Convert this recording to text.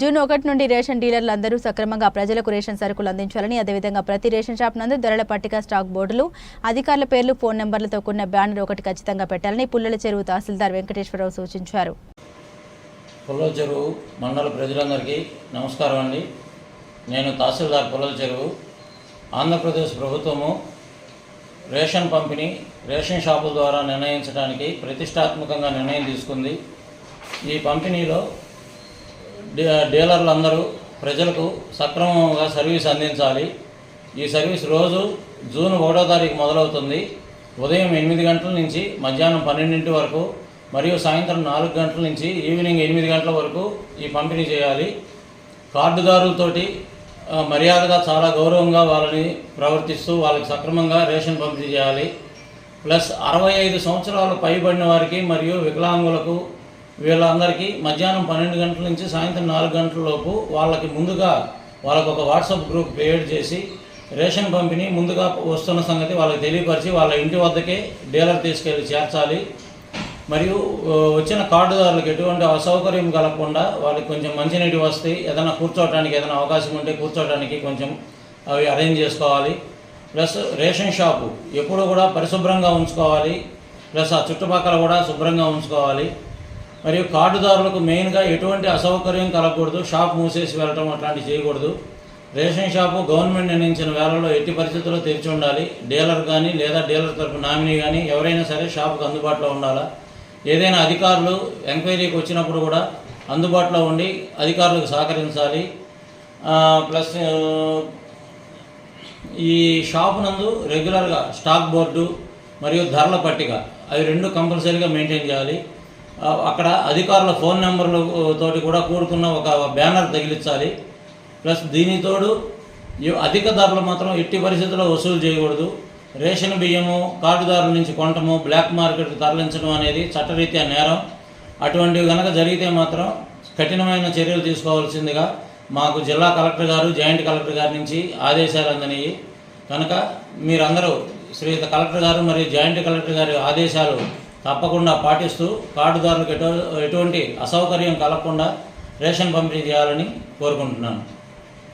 June ఒకటి నుండి ration డీలర్లు అందరూ సక్రమంగా ప్రజలకు రేషన్ సరుకులు అందించాలని అదేవిధంగా ప్రతి రేషన్ షాప్ నందు ధరల పట్టిక స్టాక్ బోర్డులు అధికారుల పేర్లు ఫోన్ నెంబర్లతో కూడిన బ్యానర్ ఒకటి ఖచ్చితంగా పెట్టాలని పుల్లల చెరువు తహసీల్దార్ వెంకటేశ్వరరావు సూచించారు. పుల్లల చెరువు మండల ప్రజలందరికీ నమస్కారం అండి. నేను తహసీల్దార్ పుల్లల చెరువు. ఆంధ్రప్రదేశ్ ప్రభుత్వము రేషన్ పంపిణీ రేషన్ షాపుల ద్వారా నిర్ణయించడానికి ప్రతిష్టాత్మకంగా నిర్ణయం తీసుకుంది. ఈ పంపిణీలో డీలర్లందరూ ప్రజలకు సక్రమంగా సర్వీస్ అందించాలి. ఈ సర్వీస్ రోజు జూన్ ఒకటో తారీఖు మొదలవుతుంది. ఉదయం ఎనిమిది గంటల నుంచి మధ్యాహ్నం పన్నెండింటి వరకు మరియు సాయంత్రం నాలుగు గంటల నుంచి ఈవినింగ్ ఎనిమిది గంటల వరకు ఈ పంపిణీ చేయాలి. కార్డుదారులతోటి మర్యాదగా చాలా గౌరవంగా వాళ్ళని ప్రవర్తిస్తూ వాళ్ళకి సక్రమంగా రేషన్ పంపిణీ చేయాలి. ప్లస్ అరవై ఐదు సంవత్సరాలు పైబడిన వారికి మరియు వికలాంగులకు వీళ్ళందరికీ మధ్యాహ్నం పన్నెండు గంటల నుంచి సాయంత్రం నాలుగు గంటల లోపు వాళ్ళకి ముందుగా వాళ్ళకు ఒక వాట్సాప్ గ్రూప్ క్రియేట్ చేసి రేషన్ పంపిణీ ముందుగా వస్తున్న సంగతి వాళ్ళకి తెలియపరిచి వాళ్ళ ఇంటి వద్దకే డీలర్ తీసుకెళ్ళి చేర్చాలి. మరియు వచ్చిన కార్డుదారులకు ఎటువంటి అసౌకర్యం కలగకుండా వాళ్ళకి కొంచెం మంచినీటి వస్తే ఏదైనా కూర్చోవడానికి ఏదైనా అవకాశం ఉంటే కూర్చోవడానికి కొంచెం అవి అరేంజ్ చేసుకోవాలి. ప్లస్ రేషన్ షాపు ఎప్పుడూ కూడా పరిశుభ్రంగా ఉంచుకోవాలి. ప్లస్ ఆ చుట్టుపక్కల కూడా శుభ్రంగా ఉంచుకోవాలి. మరియు కార్డుదారులకు మెయిన్గా ఎటువంటి అసౌకర్యం కలగకూడదు. షాప్ మూసేసి వెళ్ళటం అట్లాంటివి చేయకూడదు. రేషన్ షాపు గవర్నమెంట్ నిర్ణయించిన వేళల్లో ఎట్టి పరిస్థితుల్లో తెరిచి ఉండాలి. డీలర్ కానీ లేదా డీలర్ తరపు నామినీ కానీ ఎవరైనా సరే షాపుకు అందుబాటులో ఉండాలా? ఏదైనా అధికారులు ఎంక్వైరీకి వచ్చినప్పుడు కూడా అందుబాటులో ఉండి అధికారులకు సహకరించాలి. ప్లస్ ఈ షాపు నందు రెగ్యులర్గా స్టాక్ బోర్డు మరియు ధరల పట్టిక అవి రెండు కంపల్సరీగా మెయింటైన్ చేయాలి. అక్కడ అధికారుల ఫోన్ నెంబర్లు తోటి కూడా కూడుకున్న ఒక బ్యానర్ తగిలించాలి. ప్లస్ దీనితోడు అధిక ధరలు మాత్రం ఎట్టి పరిస్థితుల్లో వసూలు చేయకూడదు. రేషన్ బియ్యము కార్డుదారుల నుంచి కొనటము బ్లాక్ మార్కెట్కి తరలించడం అనేది చట్టరీత్యా నేరం. అటువంటివి కనుక జరిగితే మాత్రం కఠినమైన చర్యలు తీసుకోవాల్సిందిగా మాకు జిల్లా కలెక్టర్ గారు జాయింట్ కలెక్టర్ గారి నుంచి ఆదేశాలు అందినాయి కనుక మీరందరూ శ్రీయుత కలెక్టర్ గారు మరియు జాయింట్ కలెక్టర్ గారి ఆదేశాలు తప్పకుండా పాటిస్తూ కార్డుదారులకు ఎటు ఎటువంటి అసౌకర్యం కలగకుండా రేషన్ పంపిణీ చేయాలని కోరుకుంటున్నాను.